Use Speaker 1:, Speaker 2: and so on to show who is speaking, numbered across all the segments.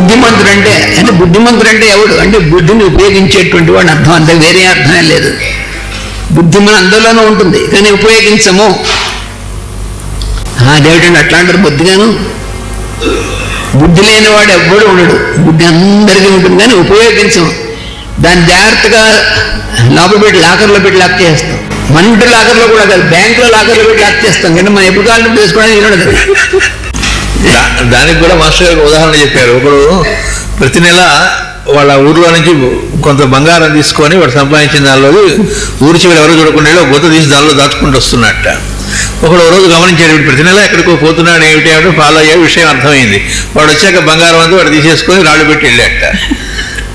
Speaker 1: బుద్ధిమంతుడు అంటే అంటే బుద్ధిమంతుడు అంటే ఎవడు? అంటే బుద్ధిని ఉపయోగించేటువంటి వాడు అర్థం అంతే వేరే అర్థమే లేదు. బుద్ధి మన అందరిలోనూ ఉంటుంది కానీ ఉపయోగించము. అదేమిటండి అట్లా అంటారు బుద్ధిగాను బుద్ధి లేనివాడు ఎవ్వడు ఉండడు. బుద్ధి అందరికీ ఉంటుంది కానీ ఉపయోగించము. దాన్ని జాగ్రత్తగా లోపల పెట్టి లాకర్లో పెట్టి లాక్ చేస్తాం. మన ఇంటి లాకర్లో కూడా కాదు బ్యాంకులో లాకర్లో పెట్టి లాక్ చేస్తాం కానీ మనం ఎప్పుడు కాలం తీసుకోవడానికి ఉండదు.
Speaker 2: దానికి కూడా మాస్టర్ గారు ఉదాహరణ చెప్పారు. ఒకడు ప్రతి నెల వాళ్ళ ఊర్లో నుంచి కొంత బంగారం తీసుకొని వాడు సంపాదించిన దానిలో ఊరి చివరి ఎవరు చూడకుండా గొత్త తీసి దానిలో దాచుకుంటూ వస్తున్నట్ట. ఒకడు రోజు గమనించాడు వీడు ప్రతి నెల ఎక్కడికో పోతున్నాడు ఏమిటి ఏమిటో ఫాలో అయ్యే విషయం అర్థమైంది. వాడు వచ్చాక బంగారం అంతా వాడు తీసేసుకొని రాళ్ళు పెట్టి వెళ్ళాట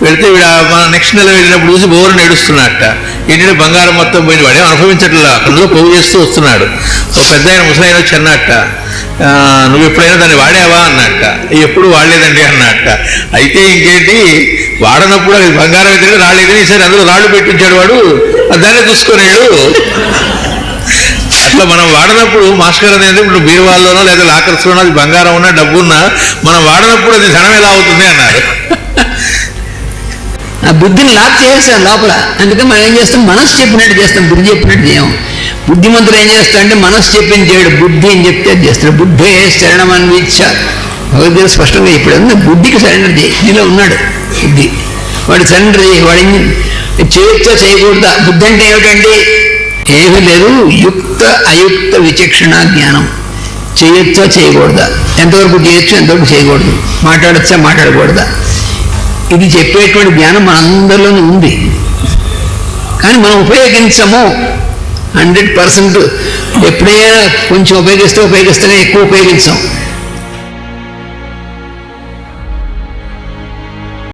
Speaker 2: వెళితే వీడు మన నెక్స్ట్ నెల వెళ్ళినప్పుడు చూసి బోరు నడుస్తున్నట్ట. ఏంటంటే బంగారం మొత్తం పోయింది వాడే అనుభవించట్లా అక్కడ పోగు చేస్తూ వస్తున్నాడు. ఒక పెద్ద ఆయన ముసలాయన వచ్చి అన్నట్ట నువ్వు ఎప్పుడైనా దాన్ని వాడావా అన్నట్ట. ఎప్పుడు వాడలేదండి అన్నట్ట. అయితే ఇంకేంటి వాడనప్పుడు అది బంగారం అయితే రాలేదని సరే అందులో రాళ్ళు పెట్టించాడు వాడు. దాన్ని చూసుకునేడు. అట్లా మనం వాడినప్పుడు మాస్కర్ అనేది ఇప్పుడు బీరువాల్లోనో లేదా లాకర్స్లోనో అది బంగారం ఉన్నా డబ్బు ఉన్నా మనం వాడినప్పుడు అది ధనం ఎలా అవుతుంది అన్నారు
Speaker 1: ఆ బుద్ధిని లాక్ చేసేసాం లోపల. అందుకని మనం ఏం చేస్తాం? మనసు చెప్పినట్టు చేస్తాం. బుద్ధి చెప్పినట్టు చేయం బుద్ధిమంతుడు ఏం చేస్తాడంటే మనస్సు చెప్పింది చేయడు. బుద్ధి అని చెప్తే అది చేస్తాడు. బుద్ధే శరణం అన్విచ్చ భగవద్గీత స్పష్టంగా ఇప్పుడు ఉంది బుద్ధికి సరెండర్ చేయి. నీలో ఉన్నాడు బుద్ధి. వాడు సరెండర్ చేయి. వాడిని చేయొచ్చా చేయకూడదా? బుద్ధి అంటే ఏమిటండి? ఏమీ లేదు. యుక్త అయుక్త విచక్షణ జ్ఞానం. చేయొచ్చా చేయకూడదా? ఎంతవరకు చేయొచ్చు? ఎంతవరకు చేయకూడదు? మాట్లాడచ్చా? మాట్లాడకూడదా? ఇది చెప్పేటువంటి జ్ఞానం మనందరిలోనూ ఉంది. కానీ మనం ఉపయోగించము. హండ్రెడ్ పర్సెంట్ ఎప్పుడైనా కొంచెం ఉపయోగిస్తే ఉపయోగిస్తేనే ఎక్కువ ఉపయోగించాం.